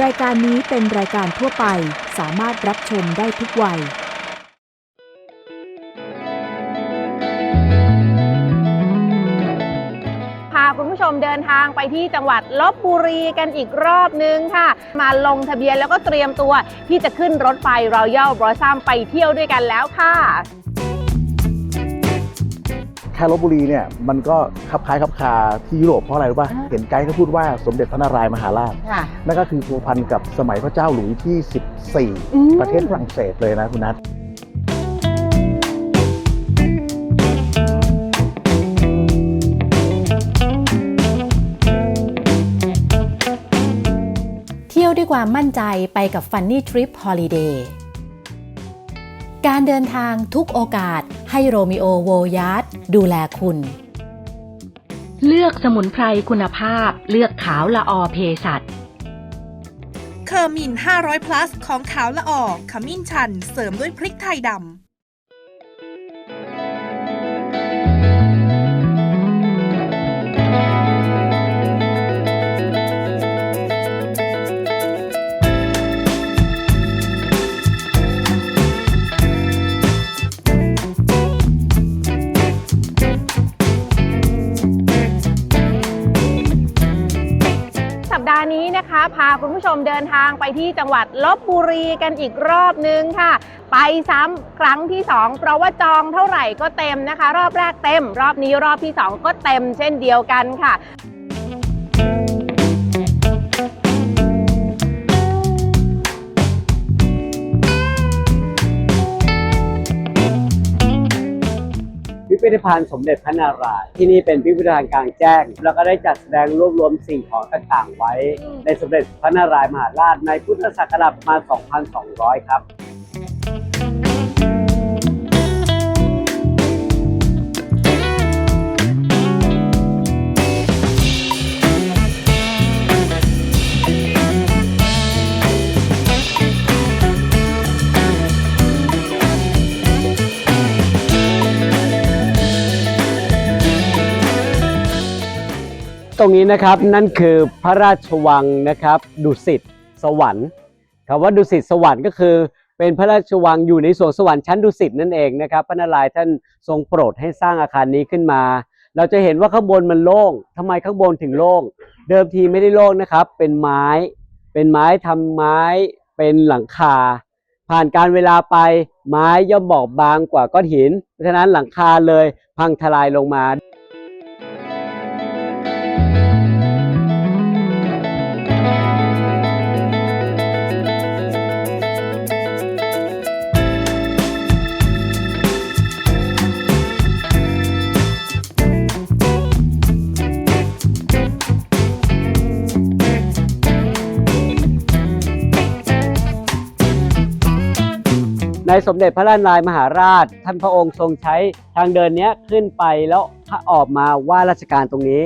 รายการนี้เป็นรายการทั่วไปสามารถรับชมได้ทุกวัย พาคุณผู้ชมเดินทางไปที่จังหวัดลบบุรีกันอีกรอบนึงค่ะ มาลงทะเบียนแล้วก็เตรียมตัวที่จะขึ้นรถไฟรอยัลบรอซัมไปเที่ยวด้วยกันแล้วค่ะ แค่ลบบุรีเนี่ยมันก็คับคล้ายคับคาที่ยุโรปเพราะอะไรรู้ป่ะอ่าเห็นไกด์เขาพูดว่าสมเด็จพระนารายณ์มหาราชค่ะนั่นก็คือพัวพันกับสมัยพระเจ้าหลุยที่อืม14 ประเทศฝรั่งเศสเลยนะคุณนัทเที่ยวด้วยความมั่นใจไปกับ Funny Trip Holiday การเดินทางทุกโอกาสให้โรมิโอโวยาร์ดดูแลคุณ เลือกสมุนไพรคุณภาพเลือกขาวละออเพสัตเคอร์มิน 500 plus ของขาวละออขมิ้นชัน เสริมด้วยพริกไทยดำ นทางไปที่จังหวัดลบบุรีกันอีกรอบนึงค่ะ ไปซ้ำครั้งที่ 2 เพราะว่าจองเท่าไหร่ก็เต็มนะคะ รอบแรกเต็ม รอบนี้รอบที่ 2 ก็เต็มเช่นเดียวกันค่ะ พิพิธภัณฑ์สมเด็จพระนารายณ์ที่นี่เป็นพิพิธภัณฑ์กลางแจ้ง แล้วก็ได้จัดแสดงรวบรวมสิ่งของต่างๆไว้ ในสมเด็จพระนารายณ์มหาราชในพุทธศักราชประมาณ 2,200 ครับ ตรงนี้นะครับนั่นคือพระราชวังนะครับ ดุสิตสวรรค์คำว่าดุสิตสวรรค์ก็คือเป็นพระราชวังอยู่ในสวนสวรรค์ชั้นดุสิตนั่นเองนะครับพระนารายณ์ท่านทรงโปรดให้สร้างอาคารนี้ขึ้นมา เราจะเห็นว่าข้างบนมันโล่งทำไมข้างบนถึงโล่ง เดิมทีไม่ได้โล่งนะครับ เป็นไม้ เป็นไม้ทำไม้ เป็นหลังคา ผ่านการเวลาไปไม้ย่อมบอบบางกว่าก้อนหิน เพราะฉะนั้นหลังคาเลยพังทลายลงมา ในสมเด็จพระนารายมหาราช ท่านพระองค์ทรงใช้ทางเดินนี้ขึ้นไปแล้วออกมาว่าราชการตรงนี้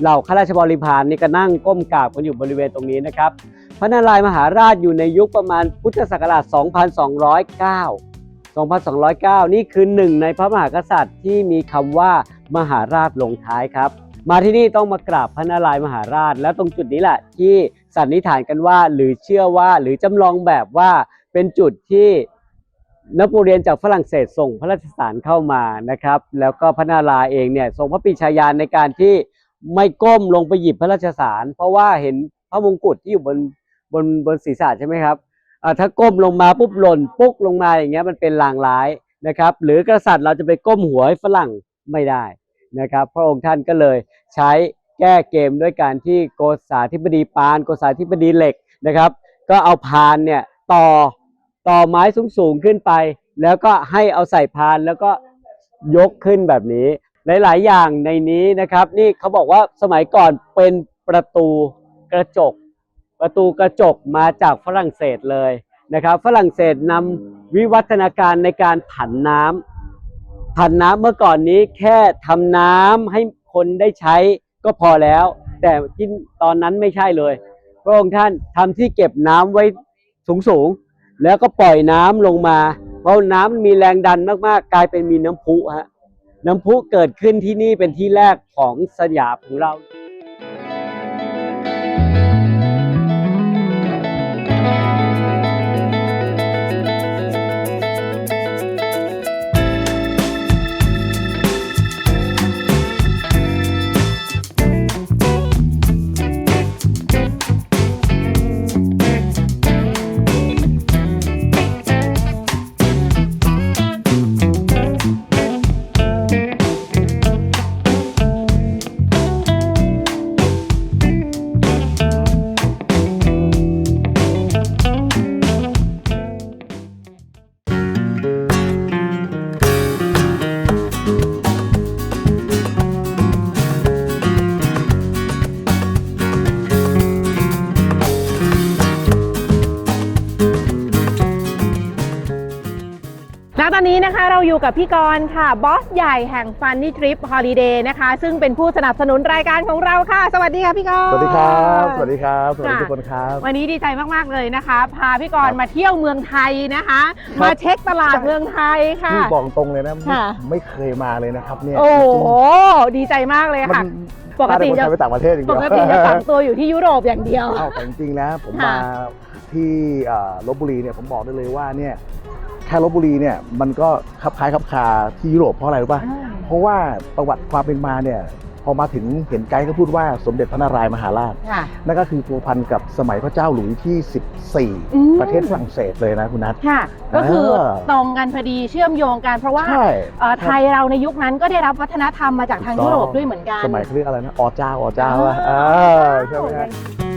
เหล่าข้าราชบริพารนี่ก็นั่งก้มกราบกันอยู่บริเวณตรงนี้นะครับ พระนารายมหาราชอยู่ในยุคประมาณพุทธศักราช 2209 2209 นี่คือหนึ่งในพระมหากษัตริย์ที่มีคำว่ามหาราชลงท้ายครับ มาที่นี่ต้องมากราบพระนารายมหาราช แล้วตรงจุดนี้แหละที่สันนิษฐานกันว่า หรือเชื่อว่าหรือจำลองแบบว่าเป็นจุดที่ นักเรียนจากฝรั่งเศสส่งพระราชสารเข้ามานะครับ แล้วก็พระนาราเองเนี่ยทรงพระปีชาญาณในการที่ไม่ก้มลงไปหยิบพระราชสาร เพราะว่าเห็นพระมงกุฎที่อยู่บนบนบนศีรษะใช่ไหมครับถ้าก้มลงมาปุ๊บหล่นปุ๊กลงมาอย่างเงี้ยมันเป็นลางร้ายนะครับ หรือกษัตริย์เราจะไปก้มหัวให้ฝรั่งไม่ได้นะครับ พระองค์ท่านก็เลยใช้แก้เกมด้วยการที่โกษาธิบดีปาน โกษาธิบดีเหล็กนะครับ ก็เอาพานเนี่ยต่อ ต่อไม้สูงสูงๆขึ้นไป แล้วก็ให้เอาใส่พานแล้วก็ยกขึ้นแบบนี้ หลาย ๆ อย่างในนี้นะครับ นี่เขาบอกว่าสมัยก่อนเป็นประตูกระจก ประตูกระจกมาจากฝรั่งเศสเลยนะครับ ฝรั่งเศสนำวิวัฒนาการในการผันน้ำผันน้ำเมื่อก่อนนี้แค่ทำน้ำให้คนได้ใช้ก็พอแล้ว แต่ที่ตอนนั้นไม่ใช่เลย พระองค์ท่านทำที่เก็บน้ำไว้สูง ๆ แล้วก็ปล่อยน้ำลงมา เพราะน้ำมีแรงดันมากๆ กลายเป็นมีน้ำพุฮะน้ำพุเกิดขึ้นที่นี่เป็นที่แรกของสยามของเรา ตอนนี้นะคะเราอยู่กับพี่กรณ์ค่ะบอสใหญ่แห่ง Funny Trip Holiday นะคะ ซึ่งเป็นผู้สนับสนุนรายการของเราค่ะ สวัสดีค่ะพี่กรณ์สวัสดีครับ สวัสดีครับ สวัสดีค่ะทุกคนครับ วันนี้ดีใจมาก ๆ เลยนะคะ พาพี่กรณ์ครับมาเที่ยวเมืองไทยนะคะครับมาเช็คตลาดเมืองไทยค่ะนี่บอกตรงเลยนะ ไม่ค่ะไม่เคยมาเลยนะครับเนี่ย โอ้จโหริงดีใจมากเลยๆมัค่ะนปกติพาจะแต่คนไทยไปต่างประเทศอย่างปเดียวกติจะฝังตัวอยู่ที่ยุโรปอย่างเดียวเอ้าแต่จริงๆแล้วผมค่ะมาที่เอ่อลบบุรีเนี่ยผมบอกได้เลยว่าเนี่ยแค่ลบบุรีเนี่ยมันก็คลับคล้ายคลับคาที่ยุโรปเพราะอะไรรู้ป่ะเพราะว่าประวัติความเป็นมาเนี่ยพอมาถึงเห็นไกด์ก็พูดว่าสมเด็จพระนารายณ์มหาราชค่ะนั่นก็คือพัวพันกับสมัยพระเจ้าหลุยที่อืม14 ประเทศฝรั่งเศสเลยนะคุณนัทค่ะ ก็คือเออตรงกันพอดีเชื่อมโยงกัน เพราะว่าใช่เอ่อไทยเราในยุคนั้นก็ได้รับวัฒนธรรมมาจากทางยุโรปด้วยเหมือนกัน สมัยเขาเรียกอะไรนะอเจ้าอเจ้าอะอ๋อเออใช่ไหมฮะเ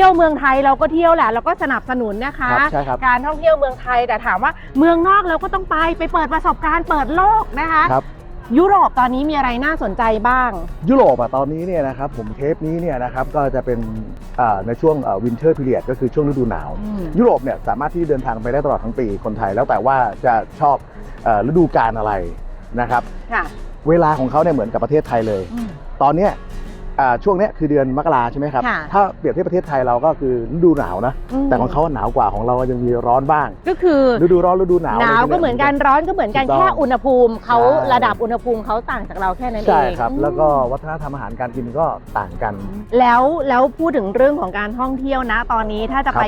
ที่ยวเมืองไทยเราก็เที่ยวแหละเราก็สนับสนุนนะคะ ครับใช่ครับ การท่องเที่ยวเมืองไทยแต่ถามว่าเมืองนอกเราก็ต้องไปไปเปิดประสบการณ์เปิดโลกนะคะ ครับ ยุโรปตอนนี้มีอะไรน่าสนใจบ้าง ยุโรปอะตอนนี้เนี่ยนะครับผมเทปนี้เนี่ยนะครับก็จะเป็นอ่าในช่วงวินเทอร์พีเรียดก็คือช่วงฤดูหนาวอืมยุโรปเนี่ยสามารถที่เดินทางไปได้ตลอดทั้งปีคนไทยแล้วแต่ว่าจะชอบเอ่อฤดูกาลอะไรนะครับ ค่ะ เวลาของเขาเนี่ยเหมือนกับประเทศไทยเลยอืมตอนเนี้ยอ่า ช่วงเนี้ยคือเดือนมกราใช่ไหมครับ ค่ะถ้าเปรียบเทียบประเทศไทยเราก็คือฤดูหนาวนะ อืม แต่ของเขาหนาวกว่าของเรายังมีร้อนบ้าง ก็คือฤดูร้อนฤดูหนาวหนาวะไรก็เหมือนกันร้อนก็เหมือนกันถูกต้องแค่อุณหภูมิเขาใช่ ระดับอุณหภูมิเขาต่างจากเราแค่นั้นเองใช่ครับ อืมแล้วก็วัฒนธรรมอาหารการกินก็ต่างกัน แล้วแล้วพูดถึงเรื่องของการท่องเที่ยวนะตอนนี้ถ้าจะครับไป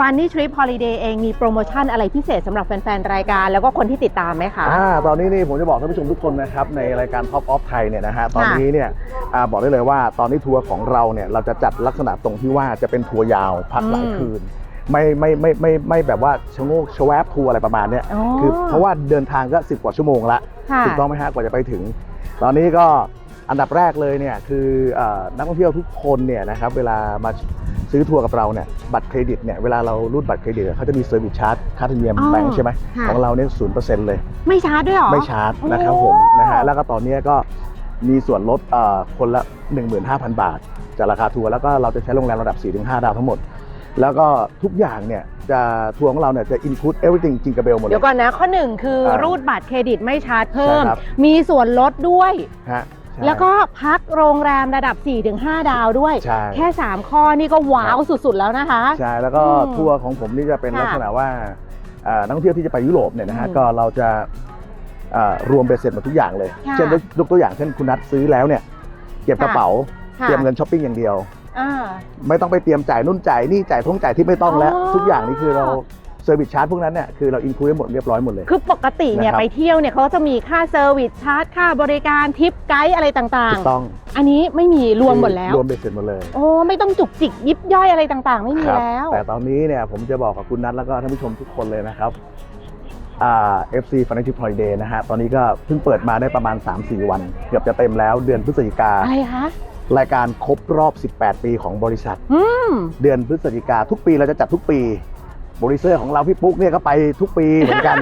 ยุโรป Funny Trip Holiday เองมีโปรโมชั่นอะไรพิเศษสำหรับแฟนๆ รายการ แล้วก็คนที่ติดตามไหมคะ อ่าตอนนี้นี่ผมจะบอกท่านผู้ชมทุกคนนะครับในรายการ Top of Thai เนี่ยนะฮะตอนนี้เนี่ยอ่าบอกได้เลยว่าตอนนี้ทัวร์ของเราเนี่ยเราจะจัดลักษณะตรงที่ว่าจะเป็นทัวร์ยาวพักหลายอืมคืน ไม่ไม่ไม่ไม่ไม่แบบว่าชะโงกชะแวบทัวร์อะไรประมาณเนี้ยอ๋อ คือเพราะว่าเดินทางก็ 10 กว่าชั่วโมงละค่ะ ถูกต้องไหมฮะกว่าจะไปถึง ตอนนี้ก็ อันดับแรกเลยเนี่ยคือเออนักท่องเที่ยวทุกคนเนี่ยนะครับเวลามาซื้อทัวร์กับเราเนี่ยบัตรเครดิตเนี่ยเวลาเรารูดบัตรเครดิตเขาจะมีเซอร์วิสชาร์จค่าธรรมเนียมอ๋อแบงค์ใช่ไหมค่ะของเราเนี่ยศูนย์เปอร์เซ็นต์เลย ไม่ชาร์จด้วยเหรอ ไม่ชาร์จนะครับโอ้ผมนะฮะแล้วก็ตอนนี้ก็มีส่วนลดเอ่อคนละ 15,000 บาท จากราคาทัวร์แล้วก็เราจะใช้โรงแรมระดับ 4-5 ดาวทั้งหมด แล้วก็ทุกอย่างเนี่ยจะทัวร์ของเราเนี่ยจะ include everything จริงกับเบลหมดเลเดี๋ยยวก่อนนะ ข้อหนึ่งคืออารูดบัตรเครดิตไม่ชาร์จเพิ่มใช่ครับมีส่วนลดด้วยฮะใช่ แล้วก็พักโรงแรมระดับ 4-5 ดาวด้วยใช่แค่ 3 ข้อนี่ก็ว้าวสุดๆแล้วนะคะ ใช่ แล้วก็อืมทัวร์ของผมนี่จะเป็นค่ะลักษณะว่าเอ่อนักท่องเที่ยวที่จะไปยุโรปเนี่ยนะฮะอืมก็เราจะเอ่อรวมเบ็ดเสร็จหมดทุกอย่างเลยค่ะเช่นยกยกตัวอย่างเช่นคุณนัดซื้อแล้วเนี่ยเก็บกระเป๋าค่ะเตรียมเงินช้อปปิ้งอย่างเดียวอ่าไม่ต้องไปเตรียมจ่ายนู่นจ่ายนี่จ่ายทงจ่ายที่ไม่ต้องแล้วอ๋อทุกอย่างนี่คือเรา เซอร์วิสชาร์จพวกนั้นเนี่ยคือเราอินคลูดหมดเรียบร้อยหมดเลย คือปกติเนี่ยนะครับ ไปเที่ยวเนี่ยเขาจะมีค่าเซอร์วิสชาร์จค่าบริการทิปไกด์อะไรต่างถูกต้องๆ อันนี้ไม่มีรวมหมดแล้ว รวมเบ็ดเสร็จหมดเลยโอ้ไม่ต้องจุกจิกยิบย่อยอะไรต่างๆ ไม่มีครับแล้ว แต่ตอนนี้เนี่ยผมจะบอกกับคุณนัทแล้วก็ท่านผู้ชมทุกคนเลยนะครับอ่า FC f u n a t i c Holiday นะฮะตอนนี้ก็เพิ่งเปิดมาได้ประมาณ 3-4 วัน เกือบจะเต็มแล้วเดือนพฤศจิกาอะไรคะรายการครบรอบ 18 ปีของบริษัท อืม เดือนพฤศจิกาทุกปีเราจะจัดทุกปี บริเซอร์ของเราพี่ปุ๊กเนี่ยก็ไปทุกปีเหมือนกัน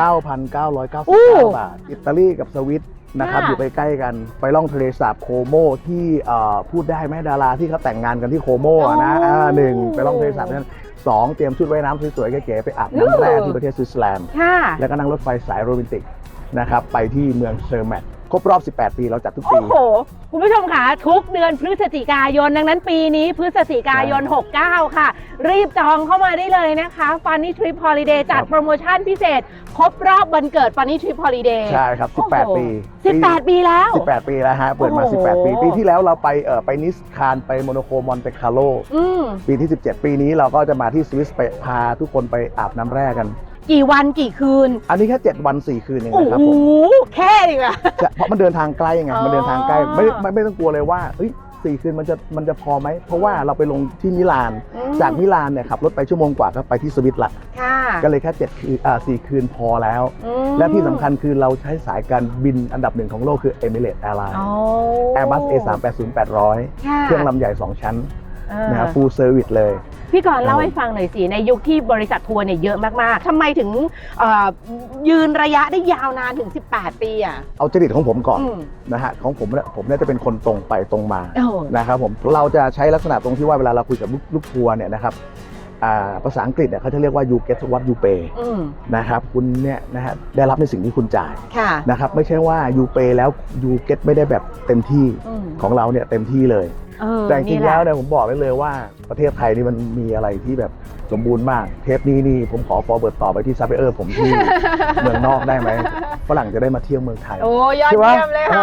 59,999อู้บาท อิตาลีกับสวิตนะครับค่ะอยู่ใกล้ๆกันไปล่องทะเลสาบโคโมที่เอ่อพูดได้ไหมดาราที่เขาแต่งงานกันที่โคโมอะนะอ่าหนึ่งไปล่องทะเลสาบนั้นสองเตรียมชุดว่ายน้ำสวยๆเก๋ๆไปอาบน้ำแร่ที่ประเทศสวิตเซอร์แลนด์ค่ะแล้วก็นั่งรถไฟสายโรแมนติกนะครับไปที่เมืองเซอร์แมต ครบรอบ 18 ปีเราจัดทุกปี โอ้โห คุณผู้ชมค่ะทุกเดือนพฤศจิกายน ดังนั้นปีนี้พฤศจิกายน 69 ค่ะ รีบจองเข้ามาได้เลยนะคะ Funny Trip Holiday จัดครับโปรโมชั่นพิเศษ ครบรอบวันเกิด Funny Trip Holiday ใช่ครับโอ้โห18 ปี 18 ปีแล้ว 18 ปีแล้วฮะ เปิดมาโอ้โห18 ปี ปีที่แล้วเราไปเออไปนิสคานไปโมโนโคมอนเตคาโลอืมปีที่ 17 ปีนี้เราก็จะมาที่สวิสไปพาทุกคนไปอาบน้ำแร่กัน กี่วันกี่คืนอันนี้แค่ 7 วัน 4 คืนเองโอ้นะครับโหผมแค่ดีกว่าจะเพราะมันเดินทางใกล้ไงอ๋อมันเดินทางใกล้ไม่ไม่ไม่ต้องกลัวเลยว่าเฮ้ยสี่คืนมันจะมันจะพอไหม เพราะว่าเราไปลงที่มิลานจากมิลานเนี่ยขับรถไปชั่วโมงกว่าก็ไปที่สวิตละ ค่ะก็เลยแค่7คืนอ่า4คืนพอแล้ว อืมและที่สำคัญคือเราใช้สายการบินอันดับหนึ่งของโลกคือ Emirates Airlines อ๋อ Airbus A380 800 ค่ะ เครื่องลำใหญ่ 2 ชั้นเออ นะครับ full service เลย พี่กรณ์เล่าครับให้ฟังหน่อยสิ ในยุคที่บริษัททัวร์เนี่ยเยอะมาก ๆ ทำไมถึงเอ่อยืนระยะได้ยาวนานถึง 18 ปีอะ เอาจริตของผมก่อนอืม นะฮะของผมเนี่ยผมเนี่ยจะเป็นคนตรงไปตรงมา โอ้ นะครับผมเราจะใช้ลักษณะตรงที่ว่าเวลาเราคุยกับลูกลูกทัวร์เนี่ยนะครับอ่า ภาษาอังกฤษเนี่ยเขาจะเรียกว่า you get what you pay อืมนะครับคุณเนี่ยนะฮะได้รับในสิ่งที่คุณจ่ายค่ะนะครับไม่ใช่ว่า you pay แล้ว you get ไม่ได้แบบเต็มที่อืมของเราเนี่ยเต็มที่เลยเออแต่จริงนี่ๆแหละแล้วเนี่ยผมบอกได้เลยว่าประเทศไทยนี่มันมีอะไรที่แบบสมบูรณ์มาก เทปนี้นี่ผมขอฟอร์เบิร์ตต่อไปที่ซัพพลายเออร์ผมที่เมืองนอกได้ไหมฝรั่งจะได้มาเที่ยวเมืองไทย โอ้ยอดใช่ไหมเยี่ยมเลยค่ะเอ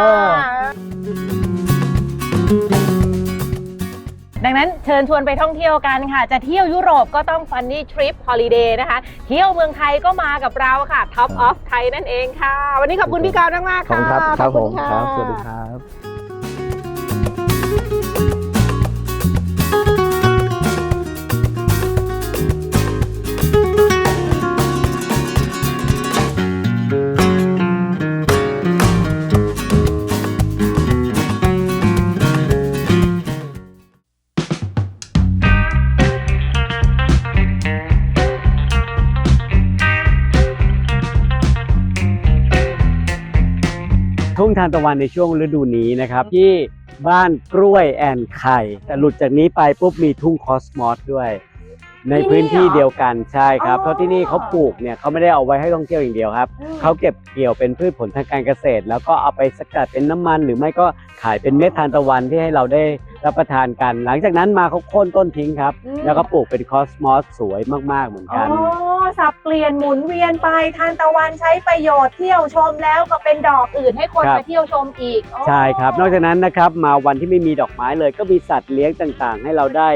อ ดังนั้นเชิญชวนไปท่องเที่ยวกันค่ะ จะเที่ยวยุโรปก็ต้อง Funny Trip Holiday นะคะ เที่ยวเมืองไทยก็มากับเราค่ะ Top of Thai นั่นเองค่ะ วันนี้ขอบคุณพี่กาวมากๆขอบค่ะคุณครับ ครับผมขอณครับะสวัสดีครับ ทุ่งทานตะวันในช่วงฤดูนี้นะครับ ที่บ้านกล้วยแอนไข่ แต่หลุดจากนี้ไปปุ๊บมีทุ่งคอสมอสด้วย ในพื้นที่เดียวกันใช่ครับอ๋อเพราะที่นี่เขาปลูกเนี่ยเขาไม่ได้เอาไว้ให้ท่องเที่ยวอย่างเดียวครับอืมเขาเก็บเกี่ยวเป็นพืชผลทางการเกษตร แล้วก็เอาไปสกัดเป็นน้ำมัน หรือไม่ก็ขายเป็นเม็ดทานตะวันที่ให้เราได้ รับประทานกัน หลังจากนั้นมาเขาโค่นต้นทิ้งครับ อืม แล้วก็ปลูกเป็นคอสมอสสวยมากๆเหมือนอ๋กันอสับเปลี่ยนหมุนเวียนไปทานตะวันใช้ประโยชน์เที่ยวชมแล้วก็เป็นดอกอื่นให้คนครับ มาเที่ยวชมอีกอ๋อใช่ครับ นอกจากนั้นนะครับมาวันที่ไม่มีดอกไม้เลย ก็มีสัตว์เลี้ยงต่างๆ ให้เราได้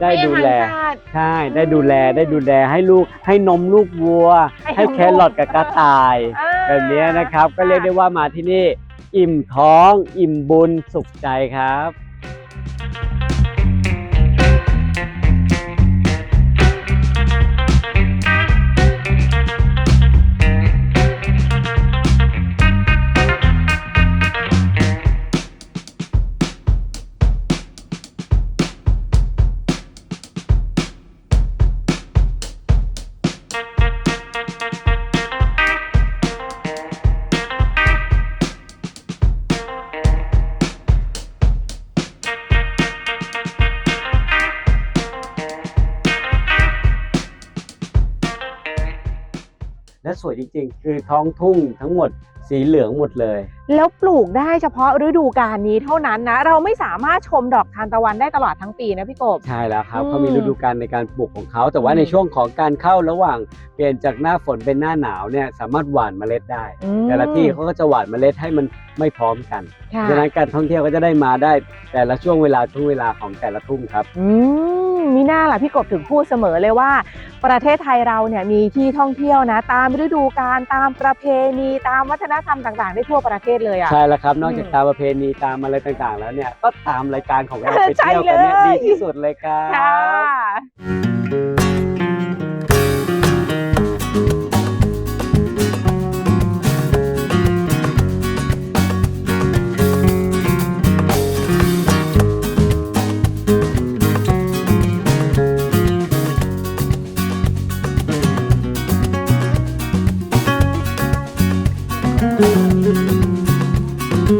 ได้ให้อาหารดูแล สัตว์ ใช่ ได้ดูแล ได้ดูแลให้ลูก ให้นมลูกวัว ให้ให้นม แครอทกับกระต่าย อ่าแบบนี้นะครับ ก็เรียกได้ว่ามาที่นี่ อิ่มท้อง อิ่มบุญ สุขใจครับ และสวยจริงๆ คือท้องทุ่งทั้งหมดสีเหลืองหมดเลย แล้วปลูกได้เฉพาะฤดูกาลนี้เท่านั้นนะ เราไม่สามารถชมดอกทานตะวันได้ตลอดทั้งปีนะพี่กบ ใช่แล้วครับอืมเขามีฤดูกาลในการปลูกของเขา แต่ว่าอืมในช่วงของการเข้าระหว่างเปลี่ยนจากหน้าฝนเป็นหน้าหนาวเนี่ยสามารถหว่านเมล็ดได้อืมแต่ละที่เขาก็จะหว่านเมล็ดให้มันไม่พร้อมกันค่ะดังนั้นการท่องเที่ยวก็จะได้มาได้ แต่ละช่วงเวลาช่วงเวลาของแต่ละทุ่งครับ อื มมีหน้าล่ะพี่กบถึงพูดเสมอเลยว่า ประเทศไทยเราเนี่ยมีที่ท่องเที่ยวนะ ตามฤดูกาลตามประเพณีตามวัฒนธรรมต่างๆ ได้ทั่วประเทศเลยอะใช่แล้วครับนอกจากอืมตามประเพณีตามอะไรต่างๆ แล้วเนี่ยก็ตามรายการของเราไปใช่เที่ยวกันเนี่ยเลยดีที่สุดเลยครับ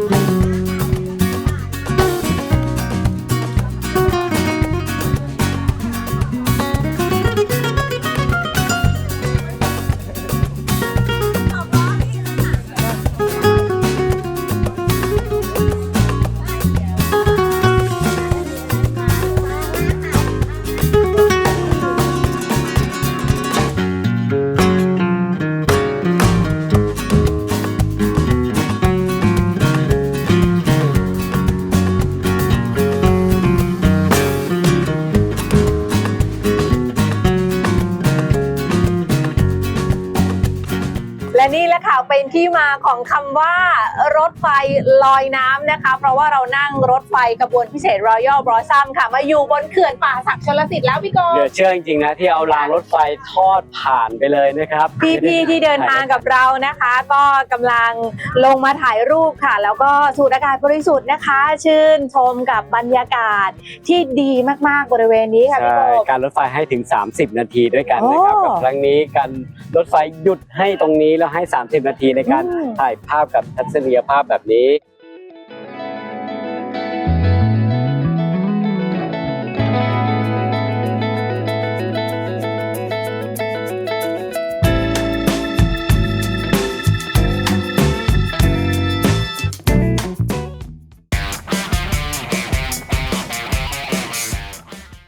ค่ะ ค่ะเป็นที่มาของคำว่ารถไฟลอยน้ำนะคะ เพราะว่าเรานั่งรถไฟกระบวนพิเศษ Royal Blossom ค่ะ มาอยู่บนเขื่อนป่าศักดิ์ชลสิทธิ์แล้วพี่โกเหลือเชื่อจริงๆนะที่เอารางรถไฟทอดผ่านไปเลยนะครับพี่ๆที่เดินทางกับเรานะคะ ก็กำลังลงมาถ่ายรูปค่ะ แล้วก็สูดอากาศบริสุทธิ์นะคะ ชื่นชมกับบรรยากาศที่ดีมากๆบริเวณนี้ค่ะพี่ใช่โกการรถไฟให้ถึง 30 นาทีด้วยกันนะครับโอ้กับครั้งนี้การรถไฟหยุดให้ตรงนี้แล้วให้ 30นาทีในการอืมถ่ายภาพกับทัศนียภาพแบบนี้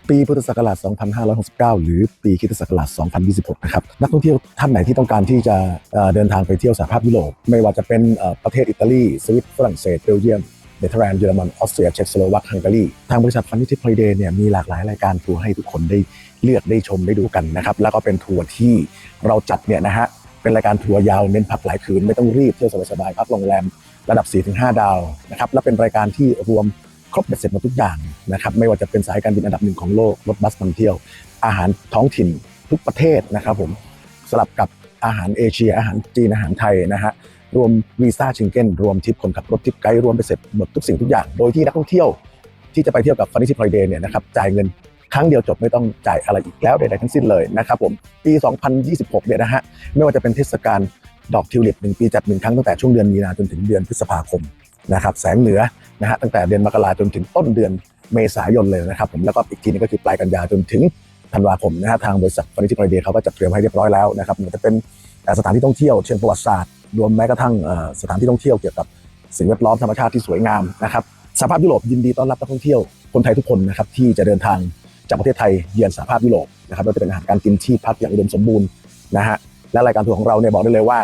ปีพุทธศักราช 2569 หรือปีคริสตศักราช 2026 นะครับ นักท่องเที่ยวท่านไหนที่ต้องการที่จะเดินทางไปเที่ยวสหภาพยุโรป ไม่ว่าจะเป็นประเทศอิตาลี สวิตฝรั่งเศส เบลเยียม เนเธอร์แลนด์ เยอรมัน ออสเตรีย เช็กสโลวัก ฮังการี ทางบริษัทฟันนิทิพอยเดย์เนี่ยมีหลากหลายรายการทัวร์ให้ทุกคนได้เลือกได้ชมได้ดูกันนะครับ แล้วก็เป็นทัวร์ที่เราจัดเนี่ยนะฮะ เป็นรายการทัวร์ยาวเน้นพักหลายคืน ไม่ต้องรีบเที่ยวสบายๆ พักโรงแรมระดับ 4-5 ดาวนะครับ และเป็นรายการที่รวม ครบเบ็ดเสร็จหมดทุกอย่างนะครับไม่ว่าจะเป็นสายการบินอันดับหนึ่งของโลกรถบัสนำเที่ยว อาหารท้องถิ่นทุกประเทศนะครับผมสลับกับอาหารเอเชีย อาหารจีนอาหารไทยนะฮะรวมวีซ่าชิงเก้นรวมทริปคนขับรถทริปไกด์รวมไปเสร็จหมดทุกสิ่งทุกอย่างโดยที่นักท่องเที่ยวที่จะไปเที่ยวกับฟันนิชิพอยเดย์เนี่ยนะครับจ่ายเงินครั้งเดียวจบไม่ต้องจ่ายอะไรอีกแล้วใดๆทั้งสิ้นเลยนะครับผมปี 2026 เนี่ยนะฮะไม่ว่าจะเป็นเทศกาลดอกทิวลิปหนึ่งปีจัดหนึ่งครั้งตั้งแต่ช่วงเดือนมีนาจนถึงเดือนพฤษภาคม นะครับแสงเหนือนะฮะตั้งแต่เดือนมกราจนถึงต้นเดือนเมษายนเลยนะครับผมแล้วก็อีกทีนึงก็คือปลายกันยาจนถึงธันวาคมนะฮะทางบริษัทฟอร์นิเจอร์เดย์เขาก็จัดเตรียมให้เรียบร้อยแล้วนะครับมันจะเป็นสถานที่ท่องเที่ยวเชิงประวัติศาสตร์ รวมแม้กระทั่งสถานที่ท่องเที่ยวเกี่ยวกับสิ่งแวดล้อมธรรมชาติที่สวยงามนะครับสหภาพยุโรปยินดีต้อนรับนักท่องเที่ยวคนไทยทุกคนนะครับที่จะเดินทางจากประเทศไทยเยือนสหภาพยุโรปนะครับไม่ว่าจะเป็นอาหารการกินที่พักอย่างอุดมสมบูรณ์นะฮะและรายการทัวร์ของเราเนี่ยบอกได้เลยว่า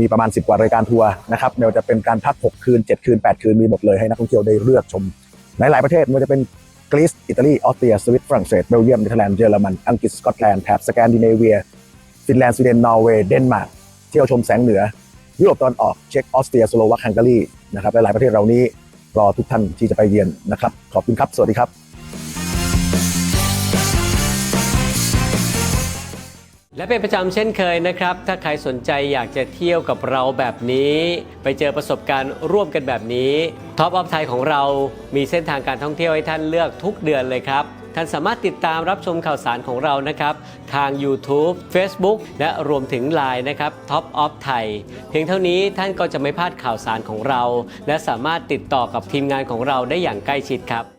มีประมาณ 10 กว่ารายการทัวร์นะครับไม่ว่าจะเป็นการพัก 6 คืน 7 คืน 8 คืนมีหมดเลยให้นักท่องเที่ยวได้เลือกชม หลาย ๆ ประเทศไม่ว่าจะเป็นกรีซอิตาลีออสเตรียสวิตฝรั่งเศสเบลเยียมเนเธอร์แลนด์เยอรมันอังกฤษสกอตแลนด์แถบสแกนดิเนเวียฟินแลนด์สวีเดนนอร์เวย์เดนมาร์กเที่ยวชมแสงเหนือยุโรปตะวันออกเช็กออสเตรียสโลวักฮังการีนะครับหลายๆประเทศเรานี้รอทุกท่านที่จะไปเยือนนะครับขอบคุณครับสวัสดีครับ และเป็นประจำเช่นเคยนะครับ ถ้าใครสนใจอยากจะเที่ยวกับเราแบบนี้ ไปเจอประสบการณ์ร่วมกันแบบนี้ท็อปออฟไทยของเรามีเส้นทางการท่องเที่ยวให้ท่านเลือกทุกเดือนเลยครับ ท่านสามารถติดตามรับชมข่าวสารของเรานะครับ ทาง YouTube Facebook และรวมถึง Line นะครับ Top of Thai เพียงเท่านี้ท่านก็จะไม่พลาดข่าวสารของเรา และสามารถติดต่อกับทีมงานของเราได้อย่างใกล้ชิดครับ